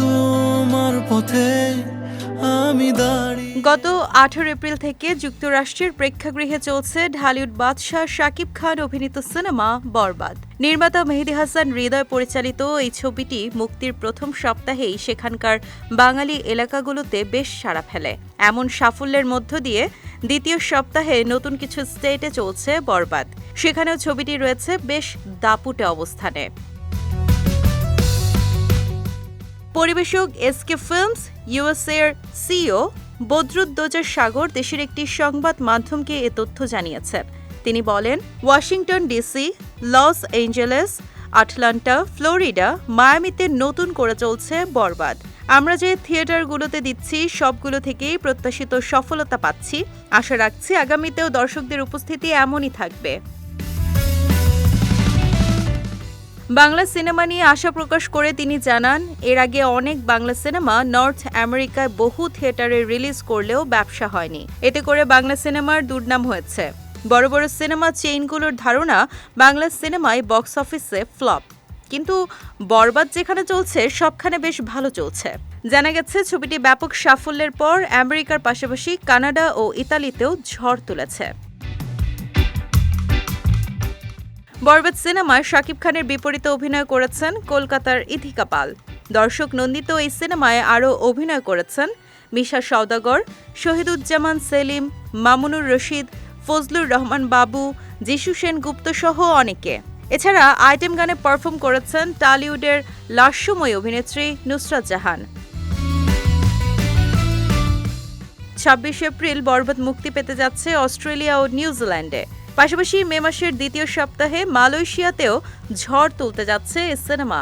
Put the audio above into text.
তোমার পথে আমি দাঁড়িয়ে গত আঠারো এপ্রিল থেকে যুক্তরাষ্ট্রের প্রেক্ষাগৃহে চলছে ঢালিউড বাদশাহ শাকিব খান অভিনীত সিনেমা বরবাদ। নির্মাতা মেহেদি হাসান হৃদয় পরিচালিত এই ছবিটি মুক্তির প্রথম সপ্তাহেই সেখানকার বাঙালি এলাকাগুলোতে বেশ সাড়া ফেলে। এমন সাফল্যের মধ্য দিয়ে দ্বিতীয় সপ্তাহে নতুন কিছু স্টেটে চলছে বরবাদ। সেখানেও ছবিটি রয়েছে বেশ দাপুটে অবস্থানে। পরিবেশক এসকে ফিল্মস ইউএসএর সিইও বদরুদ্দোজা সাগর দেশের একটি সংবাদ মাধ্যমকে এ তথ্য জানিয়েছেন। তিনি বলেন, Washington DC, Los Angeles, Atlanta, Florida, মায়ামিতে নতুন করে চলছে বরবাদ। আমরা যে থিয়েটারগুলোতে দিচ্ছি, সবগুলো থেকেই প্রত্যাশিত সফলতা পাচ্ছি। আশা রাখছি আগামীতেও দর্শকদের উপস্থিতি এমনই থাকবে। বাংলা সিনেমা নিয়ে আশা প্রকাশ করে তিনি জানান, এর আগে অনেক বাংলা সিনেমা নর্থ আমেরিকায় বহু থিয়েটারে রিলিজ করলেও ব্যবসা হয়নি। এতে করে বাংলা সিনেমার দুর্নাম হয়েছে। বড় বড় সিনেমা চেইনগুলোর ধারণা, বাংলা সিনেমায় বক্স অফিসে ফ্লপ। কিন্তু বরবাদ যেখানে চলছে, সবখানে বেশ ভালো চলছে। জানা গেছে, ছবিটি ব্যাপক সাফল্যের পর আমেরিকার পাশাপাশি কানাডা ও ইতালিতেও ঝড় তুলেছে। বরবাদ সিনেমায় শাকিব খানের বিপরীতে অভিনয় করেছেন কলকাতার ইথিকা পাল। দর্শক নন্দিত এই সিনেমায় আরও অভিনয় করেছেন মিশা সওদাগর, শহীদুজ্জামান সেলিম, মামুনুর রশিদ, ফজলুর রহমান বাবু, যিশু সেন গুপ্ত সহ অনেকে। এছাড়া আইটেম গানে পারফর্ম করেছেন টালিউডের লাস্যময় অভিনেত্রী নুসরাত জাহান। ছাব্বিশ এপ্রিল বরবাদ মুক্তি পেতে যাচ্ছে অস্ট্রেলিয়া ও নিউজিল্যান্ডে। পাশাপাশি মে মাসের দ্বিতীয় সপ্তাহে মালয়েশিয়াতেও ঝড় তুলতে যাচ্ছে সিনেমা।